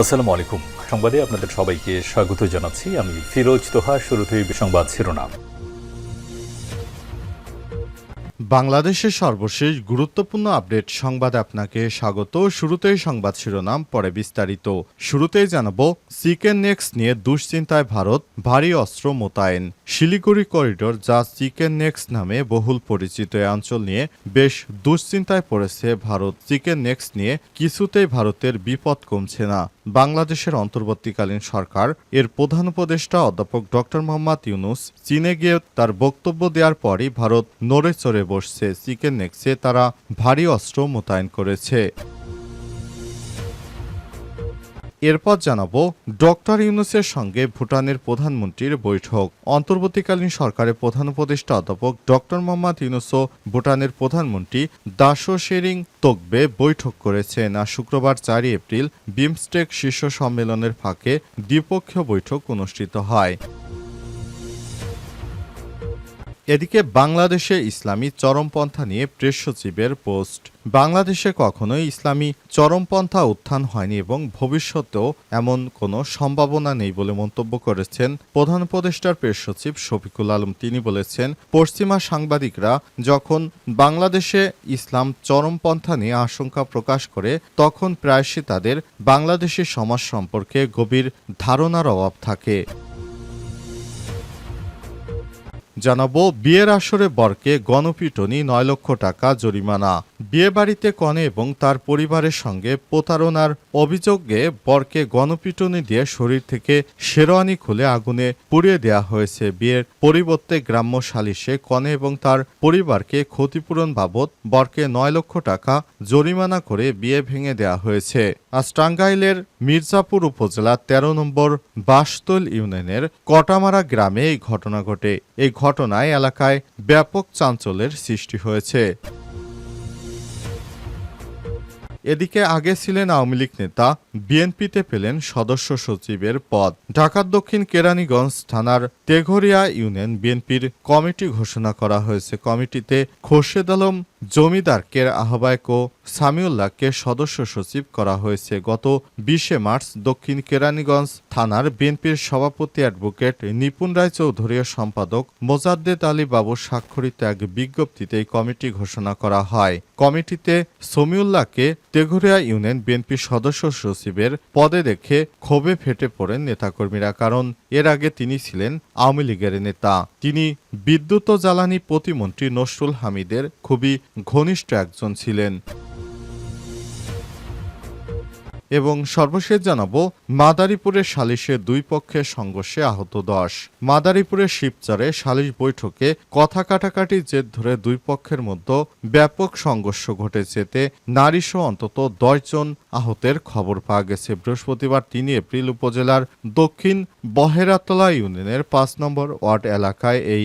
আসসালামু আলাইকুম সংবাদে আপনাদের সবাইকে স্বাগত জানাচ্ছি। আমি ফিরোজ তোহা, শুরুতেই সংবাদ শিরোনাম। বাংলাদেশের সর্বশেষ গুরুত্বপূর্ণ আপডেট সংবাদে আপনাকে স্বাগত। শুরুতেই সংবাদ শিরোনাম, পরে বিস্তারিত। শুরুতেই জানাব, চিকেন নেক্স নিয়ে দুশ্চিন্তায় ভারত, ভারী অস্ত্র মোতায়েন। শিলিগুড়ি করিডোর যা চিকেন নেক্স নামে বহুল পরিচিত অঞ্চল নিয়ে বেশ দুশ্চিন্তায় পড়েছে ভারত। চিকেন নেক্স নিয়ে কিছুতেই ভারতের বিপদ কমছে না। বাংলাদেশের অন্তর্বর্তীকালীন সরকার। এর প্রধান উপদেষ্টা অধ্যাপক ডক্টর মোহাম্মদ ইউনুস চীনে গিয়ে তার বক্তব্য দেওয়ার পরই ভারত নড়ে চড়ে বসছে। চিকেন নেক্সে তারা ভারী অস্ত্র মোতায়েন করেছে। এরপর জানাব ডক্টর ইউনুসের সঙ্গে ভুটানের প্রধানমন্ত্রীর বৈঠক। অন্তর্বর্তীকালীন সরকারের প্রধান উপদেষ্টা অধ্যাপক ডক্টর মোহাম্মদ ইউনুসও ভুটানের প্রধানমন্ত্রী দাসো শেরিং তোকবে বৈঠক করেছেন আর শুক্রবার চারই এপ্রিল বিমস্টেক শীর্ষ সম্মেলনের ফাঁকে দ্বিপক্ষীয় বৈঠক অনুষ্ঠিত হয়। এদিকে বাংলাদেশে ইসলামী চরমপন্থা নিয়ে প্রেস সচিবের পোস্ট। বাংলাদেশে কখনোই ইসলামী চরমপন্থা উত্থান হয়নি এবং ভবিষ্যতেও এমন কোনো সম্ভাবনা নেই বলে মন্তব্য করেছেন প্রধান উপদেষ্টার প্রেস সচিব শফিকুল আলম। তিনি বলেছেন, পশ্চিমা সাংবাদিকরা যখন বাংলাদেশে ইসলাম চরমপন্থা নিয়ে আশঙ্কা প্রকাশ করে, তখন প্রায়শই তাদের বাংলাদেশি সমাজ সম্পর্কে গভীর ধারণার অভাব থাকে। জানাব বিয়ের আসরে বরকে গণপিটনি নয় লক্ষ টাকা জরিমানা। বিয়ে বাড়িতে কনে এবং তার পরিবারের সঙ্গে প্রতারণার অভিযোগে বরকে গণপিটনি দিয়ে শরীর থেকে শেরওয়ানি খুলে আগুনে পুড়িয়ে দেওয়া হয়েছে। বিয়ের পরিবর্তে গ্রাম্য সালিশে কনে এবং তার পরিবারকে ক্ষতিপূরণ বাবদ বরকে নয় লক্ষ টাকা জরিমানা করে বিয়ে ভেঙে দেওয়া হয়েছে। আজ টাঙ্গাইলের মির্জাপুর উপজেলার তেরো নম্বর বাসতল ইউনিয়নের কটামারা গ্রামে এই ঘটনা ঘটে। এই ঘটনায় এলাকায় ব্যাপক চাঞ্চল্যের সৃষ্টি হয়েছে। এদিকে আগে ছিলেন আওয়ামী লীগ নেতা বিএনপিতে পেলেন সদস্য সচিবের পদ। ঢাকার দক্ষিণ কেরানীগঞ্জ থানার তেঘরিয়া ইউনিয়ন বিএনপির কমিটি ঘোষণা করা হয়েছে। কমিটিতে খোরশেদ আলম জমিদারকে আহ্বায়ক ও সামিউল্লাহকে সদস্য সচিব করা হয়েছে। গত বিশে মার্চ দক্ষিণ কেরানীগঞ্জ থানার বিএনপির সভাপতি অ্যাডভোকেট নিপুণ রায় চৌধুরীর সম্পাদক মোজাদ্দেদ আলী বাবুর স্বাক্ষরিত এক বিজ্ঞপ্তিতে এই কমিটি ঘোষণা করা হয়। কমিটিতে সমিউল্লাহকে তেঘরিয়া ইউনিয়ন বিএনপির সদস্য সচিবের পদে দেখে ক্ষোভে ফেটে পড়েন নেতাকর্মীরা, কারণ এর আগে তিনি ছিলেন আওয়ামী লীগের নেতা। তিনি বিদ্যুৎ ও জ্বালানি প্রতিমন্ত্রী নসরুল হামিদের খুবই ঘনিষ্ঠ একজন ছিলেন। এবং সর্বশেষ জানাব, মাদারীপুরের সালিশে দুই পক্ষের সংঘর্ষে আহত দশ। মাদারীপুরের শিবচরে সালিশ বৈঠকে কথা কাটাকাটি জেদ ধরে দুই পক্ষের মধ্যে ব্যাপক সংঘর্ষ ঘটেছে এতে নারীসহ অন্তত দশজন আহতের খবর পাওয়া গেছে। বৃহস্পতিবার তিন এপ্রিল উপজেলার দক্ষিণ বহেরাতলা ইউনিয়নের পাঁচ নম্বর ওয়ার্ড এলাকায় এই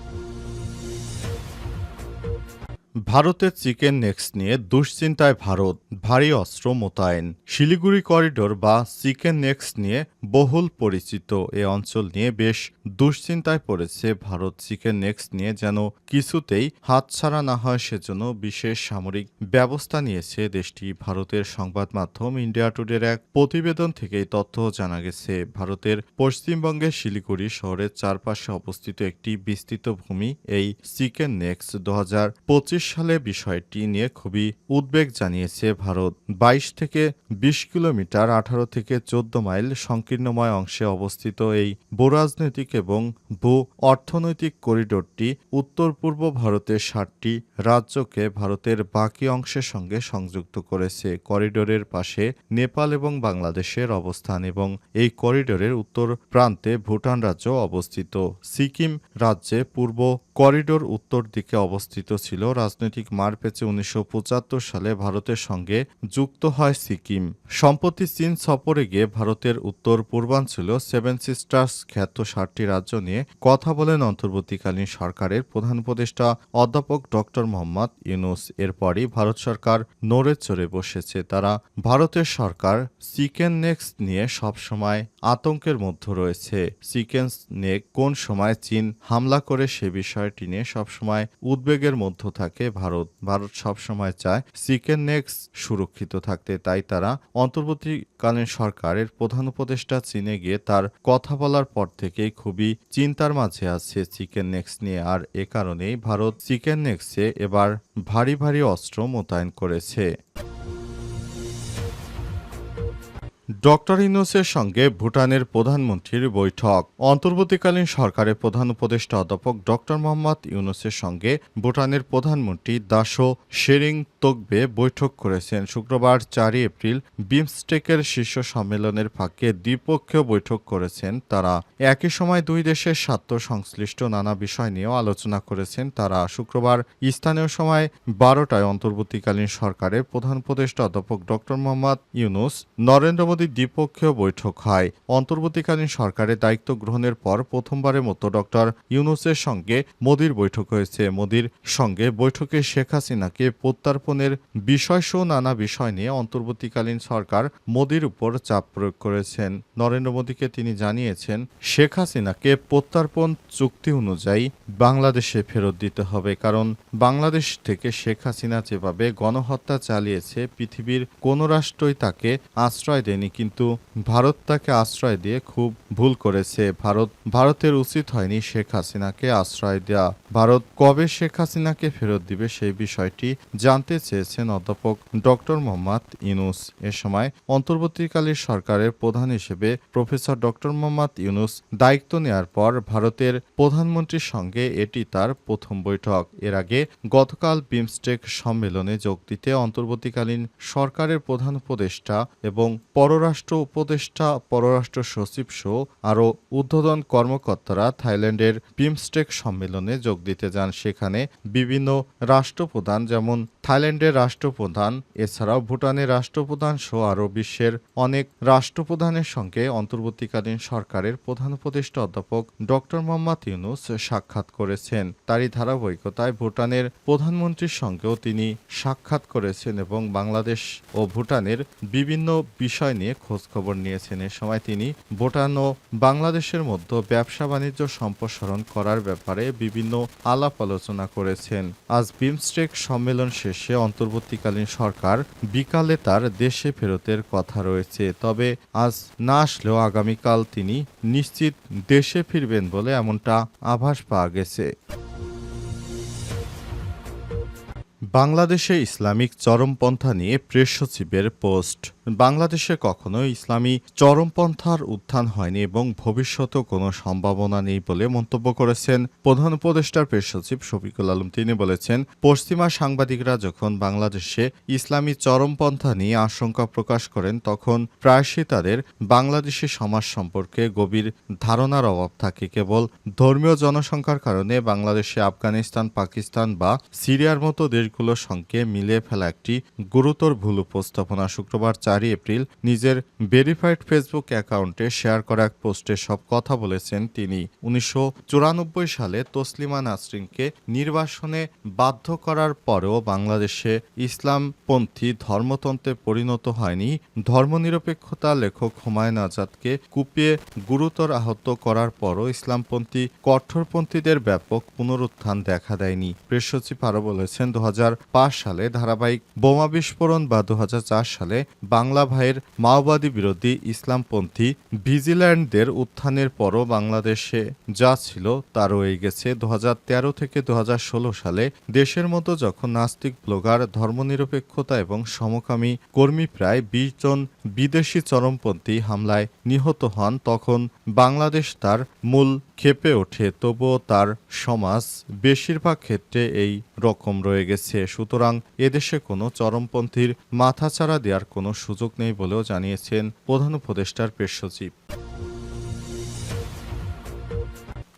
ভারতের চিকেন নেক্স নিয়ে দুশ্চিন্তায় ভারত, ভারী অস্ত্র মোতায়েন। শিলিগুড়ি করিডোর বা চিকেন নেক্স নিয়ে বহুল পরিচিত এ অঞ্চল নিয়ে বেশ দুশ্চিন্তায় পড়েছে ভারত চিকেন নেক্স নিয়ে যেন কিছুতেই হাতছাড়া না হয় সেজন্য বিশেষ সামরিক ব্যবস্থা নিয়েছে দেশটি। ভারতের সংবাদ মাধ্যম ইন্ডিয়া টুডের এক প্রতিবেদন থেকে এই তথ্য জানা গেছে। ভারতের পশ্চিমবঙ্গের শিলিগুড়ি শহরের চারপাশে অবস্থিত একটি বিস্তৃত ভূমি এই চিকেন নেক্স দু সালে বিষয়টি নিয়ে খুবই উদ্বেগ জানিয়েছে ভারত। বাইশ থেকে বিশ কিলোমিটার আঠারো থেকে চোদ্দ মাইল সংকীর্ণময় অংশে অবস্থিত এই ভূরাজনৈতিক এবং ভূ অর্থনৈতিক করিডোরটি উত্তর পূর্ব ভারতের ষাটটি রাজ্যকে ভারতের বাকি অংশের সঙ্গে সংযুক্ত করেছে। করিডোরের পাশে নেপাল এবং বাংলাদেশের অবস্থান এবং এই করিডোরের উত্তর প্রান্তে ভুটান রাজ্য অবস্থিত। সিকিম রাজ্যে পূর্ব করিডোর উত্তর দিকে অবস্থিত ছিল রাজনৈতিক মারপেচে উনিশশো সালে ভারতের সঙ্গে যুক্ত হয় সিকিম। সম্প্রতি চীন সফরে গিয়ে ভারতের উত্তর পূর্বাঞ্চল সেভেন সিস্টার্স খ্যাত সাতটি রাজ্য নিয়ে কথা বলেন অন্তর্বর্তীকালীন সরকারের প্রধান উপদেষ্টা অধ্যাপক ডক্টর মোহাম্মদ ইউনুস। এরপরই ভারত সরকার নড়ে চড়ে বসেছে। তারা ভারতের সরকার চিকেন নেক্সট নিয়ে সবসময় আতঙ্কের মধ্যে রয়েছে। চিকেন নেক কোন সময় চীন হামলা করে সে বিষয়টি নিয়ে সবসময় উদ্বেগের মধ্য থাকে ভারত। ভারত সবসময় চায় চিকেন নেক্স সুরক্ষিত থাকতে। তাই তারা অন্তর্বর্তীকালীন সরকারের প্রধান উপদেষ্টা চীনে গিয়ে তার কথা বলার পর থেকেই খুবই চিন্তার মাঝে আছে চিকেন নেক্স নিয়ে। আর এ কারণেই ভারত চিকেন নেক্সে এবার ভারী ভারী অস্ত্র মোতায়েন করেছে। ডক্টর ইউনুসের সঙ্গে ভুটানের প্রধানমন্ত্রীর বৈঠক। অন্তর্বর্তীকালীন সরকারের প্রধান উপদেষ্টা অধ্যাপক ডক্টর মোহাম্মদ ইউনুসের সঙ্গে ভুটানের প্রধানমন্ত্রী দাসো শেরিং তোকবে বৈঠক করেছেন। শুক্রবার চারই এপ্রিল বিমস্টেকের শীর্ষ সম্মেলনের ফাঁকে দ্বিপক্ষীয় বৈঠক করেছেন তারা। একই সময় দুই দেশের স্বার্থ সংশ্লিষ্ট নানা বিষয় নিয়েও আলোচনা করেছেন তারা। শুক্রবার স্থানীয় সময় বারোটায় অন্তর্বর্তীকালীন সরকারের প্রধান উপদেষ্টা অধ্যাপক ডক্টর মোহাম্মদ ইউনুস নরেন্দ্র মোদী দ্বিপক্ষীয় বৈঠক হয়। অন্তর্বর্তীকালীন সরকারের দায়িত্ব গ্রহণের পর প্রথমবারের মতো ডক্টর ইউনুসের সঙ্গে মোদির বৈঠক হয়েছে। মোদির সঙ্গে বৈঠকে শেখ হাসিনাকে প্রত্যার্পণের বিষয়সহ নানা বিষয় নিয়ে অন্তর্বর্তীকালীন সরকার মোদির উপর চাপ প্রয়োগ করেছেন। নরেন্দ্র মোদীকে তিনি জানিয়েছেন, শেখ হাসিনাকে প্রত্যার্পণ চুক্তি অনুযায়ী বাংলাদেশে ফেরত দিতে হবে। কারণ বাংলাদেশ থেকে শেখ হাসিনা যেভাবে গণহত্যা চালিয়েছে, পৃথিবীর কোনো রাষ্ট্রই তাকে আশ্রয় দেয়নি কিন্তু ভারত তাকে আশ্রয় দিয়ে খুব ভুল করেছে। ভারত, ভারতের উচিত হয়নি শেখ হাসিনাকে আশ্রয় দেওয়া ভারত কবে শেখ হাসিনাকে ফেরত দিবে সেই বিষয়টি জানতে চেয়েছেন অধ্যাপক ডক্টর মোহাম্মদ ইউনুস। এ সময় অন্তর্বর্তীকালীন সরকারের প্রধান হিসেবে প্রফেসর ডক্টর মোহাম্মদ ইউনুস দায়িত্ব নেয়ার পর ভারতের প্রধানমন্ত্রীর সঙ্গে এটি তার প্রথম বৈঠক। এর আগে গতকাল বিমস্টেক সম্মেলনে যোগ দিতে অন্তর্বর্তীকালীন সরকারের প্রধান উপদেষ্টা এবং পররাষ্ট্র উপদেষ্টা, পররাষ্ট্র সচিব শো আরও উদ্বোধন কর্মকর্তারা থাইল্যান্ডের বিমস্টেক সম্মেলনে যোগ দিতে যান। সেখানে বিভিন্ন রাষ্ট্রপ্রধান যেমন থাইল্যান্ডের রাষ্ট্রপ্রধান, এছাড়াও ভুটানের রাষ্ট্রপ্রধান সহ আরও বিশ্বের অনেক রাষ্ট্রপ্রধানের সঙ্গে অন্তর্বর্তীকালীন সরকারের প্রধান উপদেষ্টা অধ্যাপক ডক্টর মোহাম্মদ ইউনুস সাক্ষাৎ করেছেন। তারই ধারাবাহিকতায় ভুটানের প্রধানমন্ত্রীর সঙ্গেও তিনি সাক্ষাৎ করেছেন এবং বাংলাদেশ ও ভুটানের বিভিন্ন বিষয় নিয়ে খোঁজখবর নিয়েছেন। এ সময় তিনি ভুটান ও বাংলাদেশের মধ্যে ব্যবসা বাণিজ্য সম্প্রসারণ করার ব্যাপারে বিভিন্ন আলাপ আলোচনা করেছেন। আজ বিমস্টেক সম্মেলন শেষে অন্তর্বর্তীকালীন সরকার বিকালে তার দেশে ফেরতের কথা রয়েছে। তবে আজ না আসলেও আগামীকাল তিনি নিশ্চিত দেশে ফিরবেন বলে এমনটা আভাস পাওয়া গেছে। বাংলাদেশে ইসলামিক চরমপন্থা নিয়ে প্রেস সচিবের পোস্ট। বাংলাদেশে কখনো ইসলামী চরমপন্থার উত্থান হয়নি এবং ভবিষ্যতেও কোনো সম্ভাবনা নেই বলে মন্তব্য করেছেন প্রধান উপদেষ্টার প্রেস সচিব শফিকুল আলম। তিনি বলেছেন, পশ্চিমা সাংবাদিকরা যখন বাংলাদেশে ইসলামী চরমপন্থা নিয়ে আশঙ্কা প্রকাশ করেন, তখন প্রায়শই তাদের বাংলাদেশি সমাজ সম্পর্কে গভীর ধারণার অভাব থাকে। কেবল ধর্মীয় জনসংখ্যার কারণে বাংলাদেশে আফগানিস্তান, পাকিস্তান বা সিরিয়ার মতো দেশগুলোর সঙ্গে মিলিয়ে ফেলা একটি গুরুতর ভুল উপস্থাপনা। শুক্রবার চারই এপ্রিল নিজের ভেরিফাইড ফেসবুক অ্যাকাউন্টে শেয়ার করা এক পোস্টে সব কথা বলেছেন তিনি। উনিশশো সালে তসলিমা নাসরিনকে নির্বাসনে বাধ্য করার পরেও বাংলাদেশে ইসলামপন্থী ধর্মতন্ত্রে পরিণত হয়নি। ধর্মনিরপেক্ষতা লেখক হুমায়ুন আজাদকে কুপিয়ে গুরুতর আহত করার পরও ইসলামপন্থী কঠোরপন্থীদের ব্যাপক পুনরুত্থান দেখা দেয়নি। প্রেস সচিব আরও বলেছেন, দু হাজার পাঁচ সালে ধারাবাহিক বোমা বিস্ফোরণ বা দু হাজার চার সালে বাংলা ভাইয়ের মাওবাদী বিরোধী ইসলামপন্থী ভিজিল্যান্ডদের উত্থানের পরও বাংলাদেশে যা ছিল তা রয়ে গেছে। দু হাজার তেরো থেকে দু হাজার ষোলো সালে দেশের মতো যখন নাস্তিক ব্লগার, ধর্মনিরপেক্ষতা এবং সমকামী কর্মী প্রায় বিশ জন বিদেশি চরমপন্থী হামলায় নিহত হন, তখন বাংলাদেশ তার মূল খেপে ওঠে, তবুও তার সমাজ বেশিরভাগ ক্ষেত্রে এই রকম রয়ে গেছে। সুতরাং এদেশে কোনো চরমপন্থীর মাথাচাড়া দেওয়ার কোনো সুযোগ নেই বলেও জানিয়েছেন প্রধান উপদেষ্টার পেশ সচিব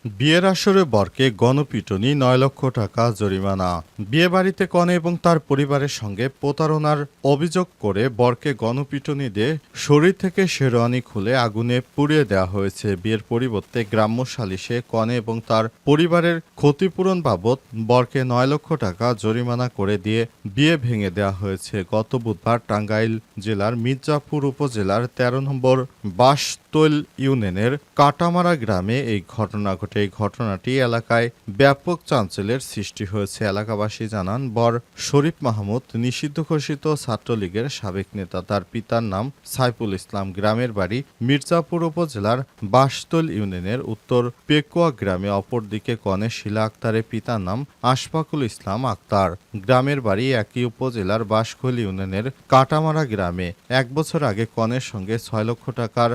বিয়ের আসরে বরকে গণপিটুনি নয় লক্ষ টাকা জরিমানা। বিয়ে বাড়িতে কনে এবং তার পরিবারের সঙ্গে প্রতারণার অভিযোগ করে বরকে গণপিটুনি দিয়ে শরীর থেকে শেরওয়ানি খুলে আগুনে পুড়িয়ে দেওয়া হয়েছে। বিয়ের পরিবর্তে গ্রাম্য সালিশে কনে এবং তার পরিবারের ক্ষতিপূরণ বাবদ বরকে নয় লক্ষ টাকা জরিমানা করে দিয়ে বিয়ে ভেঙে দেওয়া হয়েছে। গত বুধবার টাঙ্গাইল জেলার মির্জাপুর উপজেলার তেরো নম্বর বাসতৈল ইউনিয়নের কাটামারা গ্রামে এই ঘটনা ঘটে। এই ঘটনাটি এলাকায় ব্যাপক চাঞ্চল্যের সৃষ্টি হয়েছে। এলাকাবাসী জানান, বর শরীফ মাহমুদ নিষিদ্ধ ঘোষিত ছাত্রলীগের সাবেক নেতা। তার পিতার নাম সাইফুল ইসলাম। গ্রামের বাড়ি মির্জাপুর উপজেলার বাসতল ইউনিয়নের উত্তর পেকুয়া গ্রামে। অপরদিকে কনে শিলা আক্তারের পিতার নাম আশফাকুল ইসলাম আক্তার। গ্রামের বাড়ি একই উপজেলার বাসখোল ইউনিয়নের কাটামারা গ্রামে। এক বছর আগে কনের সঙ্গে ছয় লক্ষ টাকার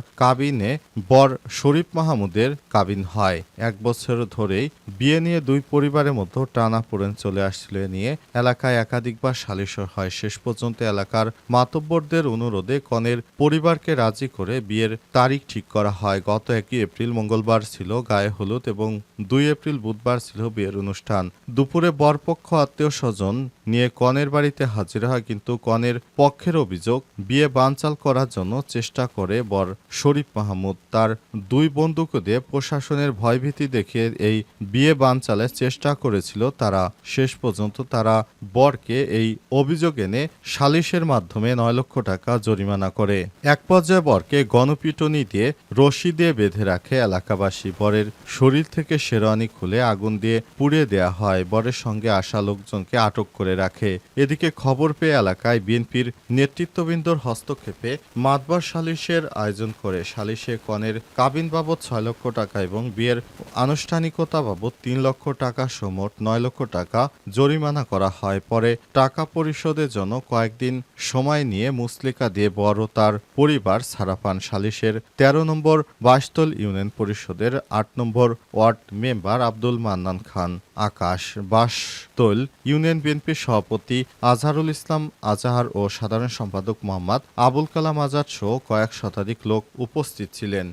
কাবিনে বর শরীফ মাহমুদের কাবিন হয়। এক বছর ধরেই বিয়ে নিয়ে দুই পরিবারের মধ্যে টানা পড়েন চলে আসছিল নিয়ে এলাকায় একাধিকবার সালিশ হয়। শেষ পর্যন্ত এলাকার মাতব্বরদের অনুরোধে কনের পরিবারকে রাজি করে বিয়ের তারিখ ঠিক করা হয়। গত একই এপ্রিল মঙ্গলবার ছিল গায়ে হলুদ এবং দুই এপ্রিল বুধবার ছিল বিয়ের অনুষ্ঠান। দুপুরে বরপক্ষ আত্মীয় স্বজন নিয়ে কনের বাড়িতে হাজির হয়, কিন্তু কনের পক্ষের অভিযোগ, বিয়ে বানচাল করার জন্য চেষ্টা করে বর শরীফ মাহমুদ তার দুই বন্ধুকে দিয়ে প্রশাসনের ভয়ভীতি দেখিয়ে এই বিয়ে বানচালের চেষ্টা করেছিল তারা। শেষ পর্যন্ত তারা বরকে এই অভিযোগ এনে সালিশের মাধ্যমে নয় লক্ষ টাকা জরিমানা করে। এক পর্যায়ে বরকে গণপিটনি দিয়ে রশি দিয়ে বেঁধে রাখে এলাকাবাসী। বরের শরীর থেকে শেরওয়ানি খুলে আগুন দিয়ে পুড়িয়ে দেয়া হয়। বরের সঙ্গে আসা লোকজনকে আটক করে রাখে। এদিকে খবর পেয়ে এলাকায় বিএনপির নেতৃত্ববৃন্দর হস্তক্ষেপে মাতবার সালিশের আয়োজন করে সালিশে কনের কাবিন বাবদ ছয় লক্ষ টাকা এবং বিয়ের আনুষ্ঠানিকতা বাবদ তিন লক্ষ টাকা সমোট নয় লক্ষ টাকা জরিমানা করা হয়। পরে টাকা পরিশোধের জন্য কয়েকদিন সময় নিয়ে মুসলিকা দিয়ে বড় তার পরিবার ছাড়া পান। সালিশের তেরো নম্বর বাসতল ইউনিয়ন পরিষদের আট নম্বর ward member Abdul Mannan Khan. Akash Bashtol union বিএনপির সভাপতি আজহারুল ইসলাম আজাহার ও সাধারণ সম্পাদক মোহাম্মদ আবুল কালাম আজাদ সহ কয়েক শতাধিক লোক উপস্থিত ছিলেন